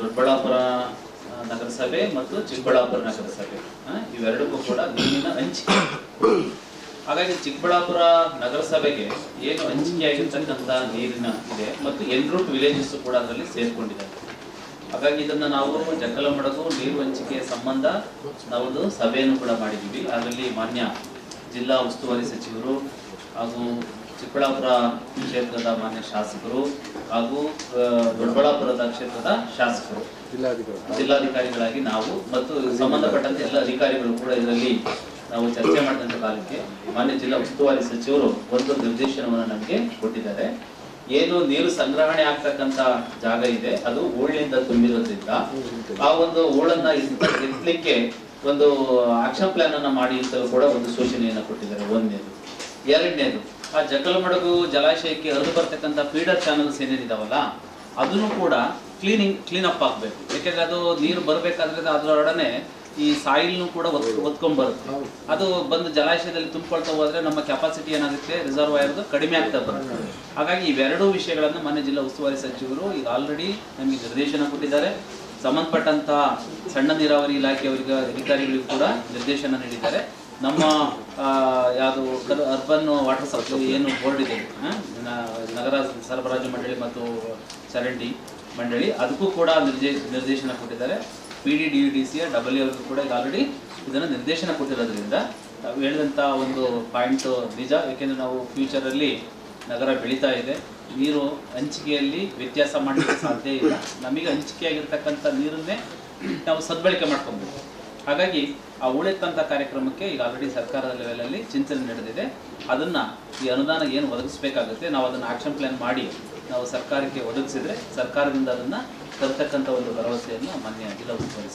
ದೊಡ್ಡಬಳ್ಳಾಪುರ ನಗರಸಭೆ ಮತ್ತು ಚಿಕ್ಕಬಳ್ಳಾಪುರ ನಗರಸಭೆ. ಇವೆರಡಕ್ಕೂ ಕೂಡ ನೀರಿನ ಹಂಚಿಕೆ. ಹಾಗಾಗಿ ಚಿಕ್ಕಬಳ್ಳಾಪುರ ನಗರಸಭೆಗೆ ಏನು ಹಂಚಿಕೆಯಾಗಿರ್ತಕ್ಕಂಥ ನೀರಿನ ಇದೆ ಮತ್ತು ಎನ್ರೂಟ್ ವಿಲೇಜಸ್ ಕೂಡ ಅದರಲ್ಲಿ ಸೇರ್ಕೊಂಡಿದೆ. ಹಾಗಾಗಿ ಇದನ್ನ ನಾವು ಜಕ್ಕಲಮಡಗು ನೀರು ಹಂಚಿಕೆ ಸಂಬಂಧ ನಾವೊಂದು ಸಭೆಯನ್ನು ಕೂಡ ಮಾಡಿದ್ದೀವಿ. ಅದರಲ್ಲಿ ಮಾನ್ಯ ಜಿಲ್ಲಾ ಉಸ್ತುವಾರಿ ಸಚಿವರು ಹಾಗೂ ಚಿಕ್ಕಬಳ್ಳಾಪುರ ಕ್ಷೇತ್ರದ ಮಾನ್ಯ ಶಾಸಕರು ಹಾಗೂ ದೊಡ್ಡಬಳ್ಳಾಪುರದ ಕ್ಷೇತ್ರದ ಶಾಸಕರು. ಜಿಲ್ಲಾಧಿಕಾರಿ ಜಿಲ್ಲಾಧಿಕಾರಿಗಳಾಗಿ ನಾವು ಮತ್ತು ಸಂಬಂಧಪಟ್ಟಂತೆ ಎಲ್ಲ ಅಧಿಕಾರಿಗಳು ಕೂಡ ಇದರಲ್ಲಿ ನಾವು ಚರ್ಚೆ ಮಾಡಿದಂಥ ಕಾಲಕ್ಕೆ ಮಾನ್ಯ ಜಿಲ್ಲಾ ಉಸ್ತುವಾರಿ ಸಚಿವರು ಒಂದು ನಿರ್ದೇಶನವನ್ನು ನಮಗೆ ಕೊಟ್ಟಿದ್ದಾರೆ. ಏನು ನೀರು ಸಂಗ್ರಹಣೆ ಆಗ್ತಕ್ಕಂತ ಜಾಗ ಇದೆ ಅದು ಹೂಳಿನಿಂದ ತುಂಬಿರೋದ್ರಿಂದ ಆ ಒಂದು ಹೂಳನ್ನ ಎತ್ತ- ಎತ್ತಲಿಕ್ಕೆ ಒಂದು ಆಕ್ಷನ್ ಪ್ಲಾನ್ ಅನ್ನ ಮಾಡಿ ಅಂತಲೂ ಕೂಡ ಒಂದು ಸೂಚನೆಯನ್ನ ಕೊಟ್ಟಿದ್ದಾರೆ. ಒಂದನೇದು. ಎರಡನೇದು. ಆ ಜಕ್ಕಲಮಡುಗು ಜಲಾಶಯಕ್ಕೆ ಹರಿದು ಬರ್ತಕ್ಕಂಥ ಫೀಡರ್ ಚಾನಲ್ಸ್ ಏನೇನಿದಾವಲ್ಲ ಅದನ್ನು ಕೂಡ ಕ್ಲೀನಿಂಗ್ ಕ್ಲೀನ್ ಅಪ್ ಆಗ್ಬೇಕು. ಯಾಕೆಂದ್ರೆ ಅದು ನೀರು ಬರಬೇಕಾದ್ರೆ ಅದರೊಡನೆ ಈ ಸಾಯಿಲ್ನು ಕೂಡ ಒತ್ ಒತ್ಕೊಂಡ್ ಬರುತ್ತೆ ಅದು ಬಂದು ಜಲಾಶಯದಲ್ಲಿ ತುಂಬಿಕೊಳ್ತಾ ಹೋದ್ರೆ ನಮ್ಮ ಕೆಪಾಸಿಟಿ ಏನಾಗುತ್ತೆ? ರಿಸರ್ವಾಯರ್ದು ಕಡಿಮೆ ಆಗ್ತಾ ಬರುತ್ತೆ. ಹಾಗಾಗಿ ಇವೆರಡೂ ವಿಷಯಗಳನ್ನು ಮಾನ್ಯ ಜಿಲ್ಲಾ ಉಸ್ತುವಾರಿ ಸಚಿವರು ಈಗ ಆಲ್ರೆಡಿ ನಮಗೆ ನಿರ್ದೇಶನ ಕೊಟ್ಟಿದ್ದಾರೆ. ಸಂಬಂಧಪಟ್ಟಂತ ಸಣ್ಣ ನೀರಾವರಿ ಇಲಾಖೆಯವರಿಗೆ ಅಧಿಕಾರಿಗಳಿಗೂ ಕೂಡ ನಿರ್ದೇಶನ ನೀಡಿದ್ದಾರೆ. ನಮ್ಮ ಯಾವುದು ಅರ್ಬನ್ ವಾಟರ್ ಸಪ್ಲೈ ಏನು ಬೋರ್ಡ್ ಇದೆ. ನಗರ ಸರಬರಾಜು ಮಂಡಳಿ ಮತ್ತು ಚರಂಡಿ ಮಂಡಳಿ ಅದಕ್ಕೂ ಕೂಡ ನಿರ್ದೇ, ನಿರ್ದೇಶನ ಕೊಟ್ಟಿದ್ದಾರೆ. P D D U D C W ಅವ್ರಿಗೂ ಕೂಡ ಈಗ ಆಲ್ರೆಡಿ ಇದನ್ನು ನಿರ್ದೇಶನ ಕೊಟ್ಟಿರೋದ್ರಿಂದ ನಾವು ಹೇಳಿದಂಥ ಒಂದು ಪಾಯಿಂಟ್ ನಿಜ. ಏಕೆಂದರೆ ನಾವು ಫ್ಯೂಚರಲ್ಲಿ ನಗರ ಬೆಳೀತಾ ಇದೆ. ನೀರು ಹಂಚಿಕೆಯಲ್ಲಿ ವ್ಯತ್ಯಾಸ ಮಾಡಲಿಕ್ಕೆ ಸಾಧ್ಯ ಇಲ್ಲ. ನಮಗೆ ಹಂಚಿಕೆಯಾಗಿರ್ತಕ್ಕಂಥ ನೀರನ್ನೇ ನಾವು ಸದ್ಬಳಕೆ ಮಾಡ್ಕೊಬೇಕು ಹಾಗಾಗಿ ಆ ಉಳಿತಂತ ಕಾರ್ಯಕ್ರಮಕ್ಕೆ ಈಗ ಆಲ್ರೆಡಿ ಸರ್ಕಾರದ ಲೆವೆಲಲ್ಲಿ ಚಿಂತನೆ ನಡೆದಿದೆ. ಅದನ್ನ ಈ ಅನುದಾನ ಏನು ಒದಗಿಸಬೇಕಾಗುತ್ತೆ, ನಾವು ಅದನ್ನ ಆಕ್ಷನ್ ಪ್ಲಾನ್ ಮಾಡಿ ನಾವು ಸರ್ಕಾರಕ್ಕೆ ಒದಗಿಸಿದ್ರೆ ಸರ್ಕಾರದಿಂದ ಅದನ್ನ ತರ್ತಕ್ಕಂಥ ಒಂದು ಭರವಸೆಯನ್ನು ಮಾನ್ಯ ಜಿಲ್ಲಾ ಉಸ್ತುವಾರಿ